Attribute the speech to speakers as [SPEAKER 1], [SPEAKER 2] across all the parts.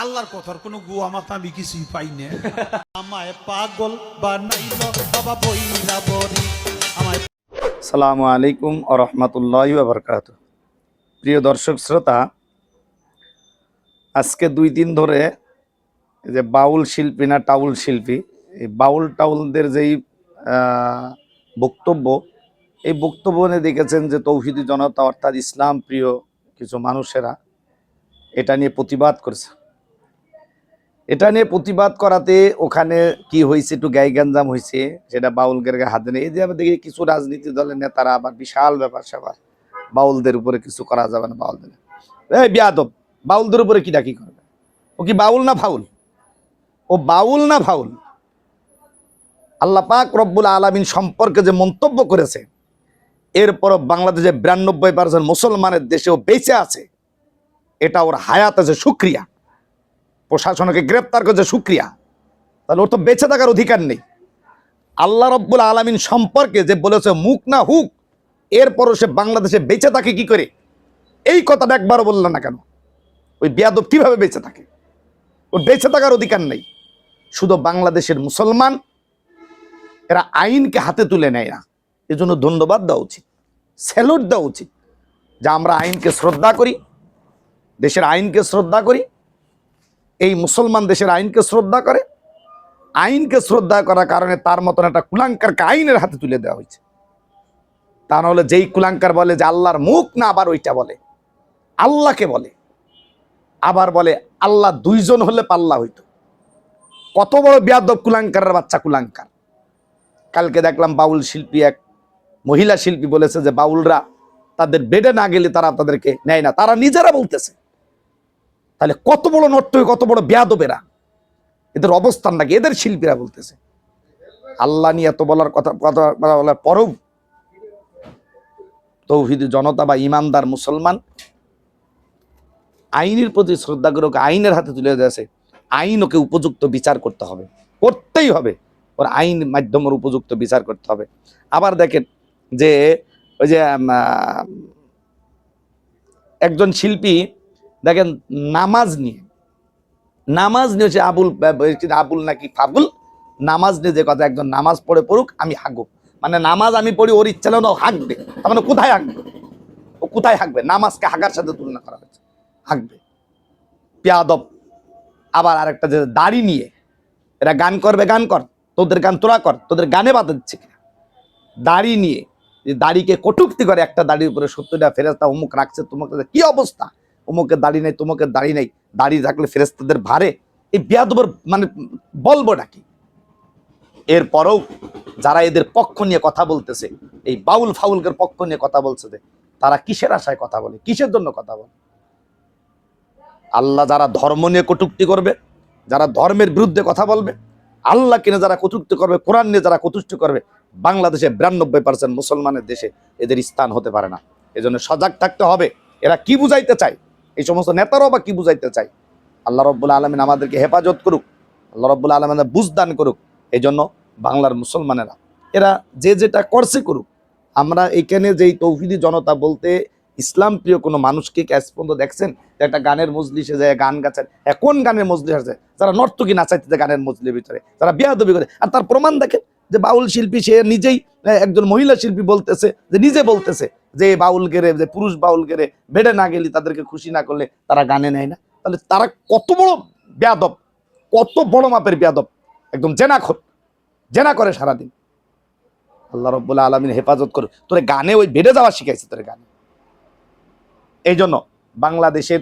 [SPEAKER 1] আল্লাহর কথার কোনো গুয়া মাথা আমি কিছুই পাই না। আমায় পাগল বানাইল, বাবা বইলা বরি আমায়
[SPEAKER 2] সালামু আলাইকুম ও রহমতুল্লাহ বরকাত প্রিয় দর্শক শ্রোতা, আজকে দুই দিন ধরে যে বাউল শিল্পী না টাউল শিল্পী, এই বাউল টাউলদের যেই বক্তব্য, এই বক্তব্য নিয়ে দেখেছেন যে তৌহিদি জনতা অর্থাৎ ইসলাম প্রিয় কিছু মানুষেরা, এটা নিয়ে প্রতিবাদ করেছে। এটা নিয়ে প্রতিবাদ করাতে ওখানে কি হয়েছে একটু গাই গঞ্জাম হয়েছে সেটা বাউলদের গায়ে হাতে নেই এই যে আবার দেখি কিছু রাজনীতি দলের নেতারা আবার বিশাল ব্যাপার স্যাপার। বাউলদের উপরে কিছু করা যাবে না বাউলদের। এই বিয়াদব, বাউলদের উপরে কি ডাকি করবে? ও কি বাউল না ফাউল? ও বাউল না ফাউল? আল্লাহ পাক রব্বুল আলমিন সম্পর্কে যে মন্তব্য করেছে এরপর বাংলাদেশে বিরানব্বই পার্সেন্ট মুসলমানের দেশেও বেঁচে আছে, এটা ওর হায়াত আছে সুক্রিয়া প্রশাসনকে গ্রেপ্তার করেছে সুক্রিয়া তাহলে ওর তো বেঁচে থাকার অধিকার নেই। আল্লাহ রব্বুল আলমিন সম্পর্কে যে বলেছে, মুখ না হুক, এরপরও সে বাংলাদেশে বেঁচে থাকে কি করে? এই কথাটা একবারও বললেন না কেন? ওই বেয়াদব কীভাবে বেঁচে থাকে? ওর বেঁচে থাকার অধিকার নেই। শুধু বাংলাদেশের মুসলমান, এরা আইনকে হাতে তুলে নেয় না। এজন্য ধন্যবাদ দেওয়া উচিত, স্যালুট দেওয়া উচিত যা আমরা আইনকে শ্রদ্ধা করি, দেশের আইনকে শ্রদ্ধা করি এই মুসলমান দেশের আইনকে শ্রদ্ধা করে, আইনকে শ্রদ্ধা করার কারণে তার মতন একটা কুলাঙ্কারকে আইনের হাতে তুলে দেওয়া হয়েছে। তা নাহলে যেই কুলাঙ্কার বলে যে আল্লাহর মুখ না, আবার ওইটা বলে, আল্লাহকে বলে, আবার বলে আল্লাহ দুইজন হলে পাল্লা হইতো। কত বড় বিয়াদব কুলাঙ্কারের বাচ্চা কুলাঙ্কার। কালকে দেখলাম বাউল শিল্পী এক মহিলা শিল্পী বলেছে যে বাউলরা তাদের বেডে না গেলে তারা তাদেরকে নেয় না, তারা নিজেরা বলতেছে। তাহলে কত বড় নট্ট কত বড় বেয়াদবেরা? এদের অবস্থান নাকি এদের শিল্পীরা বলতেছে। আল্লাহ নিয়ে এত বলার কথা কথা কথা বলার পরেও তৌহিদ জনতা বা ইমানদার মুসলমান আইনের প্রতি শ্রদ্ধা করে ওকে আইনের হাতে তুলে দিয়েছে আইন ওকে উপযুক্ত বিচার করতে হবে। করতেই হবে। ওর আইন মাধ্যমের উপযুক্ত বিচার করতে হবে। আবার দেখেন যে ওই যে একজন শিল্পী দেখেন, নামাজ নিয়ে। নামাজ নিয়ে হচ্ছে আবুল আবুল নাকি ফাবুল নামাজ নিয়ে যে কথা, একজন নামাজ পড়ে পড়ুক, আমি হাঁকবো মানে নামাজ আমি পড়ি, ওর ইচ্ছা হলো হাঁকবে তার মানে কোথায় হাঁকবে ও কোথায় হাঁকবে নামাজকে হাঁকার সাথে তুলনা করা হয়েছে হাঁকবে পেয়াদব। আবার আরেকটা যে দাড়ি নিয়ে, এরা গান করবে, গান কর। তোদের গান তোরা কর, তোদের গানে বাধা দিচ্ছে কিনা? দাড়ি নিয়ে, যে দাড়িকে কটুক্তি করে একটা দাড়ির উপরে সত্তরটা ফেরেস্তা অমুক রাখছে, তোমাকে কি অবস্থা? অমুকের দাড়ি নেই তোমাকের দাড়ি নেই, দাড়ি থাকলে ফেরেস্তাদের ভারে? এই বিয়াদবর মানে বলব নাকি এরপরেও যারা এদের পক্ষ নিয়ে কথা বলতেছে, এই বাউল ফাউলকের পক্ষ নিয়ে কথা বলছে যে, তারা কিসের আশায় কথা বলে? কিসের জন্য কথা বলে? আল্লাহ যারা ধর্ম নিয়ে কটুক্তি করবে, যারা ধর্মের বিরুদ্ধে কথা বলবে আল্লাহ কিনে যারা কটুক্তি করবে, কোরআন নিয়ে যারা কটুক্তি করবে, বাংলাদেশে বিরানব্বই পার্সেন্ট মুসলমানের দেশে এদের স্থান হতে পারে না। এজন্য সজাগ থাকতে হবে। এরা কি বুঝাইতে চায়? এই সমস্ত নেতারাও বা কি বুঝাইতে চায়? আল্লাহ রব্বুল আলমিন আমাদেরকে হেফাজত করুক। আল্লাহ রব্বুল আলমিন বুঝদান করুক। এই জন্য বাংলার মুসলমানেরা, এরা যে যেটা করছে করুক। আমরা এখানে যেই তৌহিদি জনতা বলতে ইসলাম প্রিয় কোনো মানুষকে কি আজ পর্যন্ত দেখছেন? যে একটা গানের মজলিসে যায়, গান গাছেন কোন গানের মজলিস আছে? যারা নর্তকী নাচাইতে গানের মজলির ভিতরে, যারা বিয়াদবি করে। আর তার প্রমাণ দেখেন। যে বাউল শিল্পী, সে নিজেই একজন মহিলা শিল্পী বলতেছে, যে নিজে বলতেছে যে বাউল গেরে যে পুরুষ বাউল গেরে বেড়ে না গেলে তাদেরকে খুশি না করলে তারা গানে নেয় না। তাহলে তারা কত বড় বেয়াদব, কত বড় মাপের বেয়াদব, একদম জেনা জেনাখোর জেনা করে সারাদিন। আল্লাহ রব্বুল্লাহ আলমিন হেফাজত করে তোরে গানে ওই বেড়ে যাওয়া শিখাইছে তোরে গানে। এই জন্য বাংলাদেশের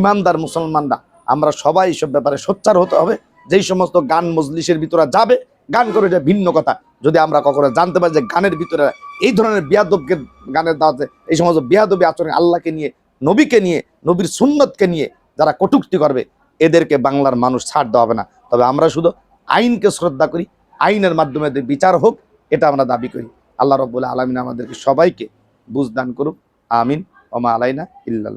[SPEAKER 2] ইমানদার মুসলমানরা, আমরা সবাই এইসব ব্যাপারে সোচ্চার হতে হবে। যেই সমস্ত গান মজলিসের ভিতরে যাবে গান করে এটা ভিন্ন কথা। যদি আমরা কখনো জানতে পারি যে গানের ভিতরে এই ধরনের বিয়াদবকে গানের দাওয়াতে এই সমস্ত বিয়াদবি আচরণ আল্লাহকে নিয়ে, নবীকে নিয়ে, নবীর সুন্নতকে নিয়ে যারা কটুক্তি করবে, এদেরকে বাংলার মানুষ ছাড় দেওয়া হবে না। তবে আমরা শুধু আইনকে শ্রদ্ধা করি, আইনের মাধ্যমে বিচার হোক, এটা আমরা দাবি করি। আল্লাহ রব্বুল্লাহ আলমিন আমাদেরকে সবাইকে বুঝদান করুক। আমিন। ওমা আলাইনা ইল্লাল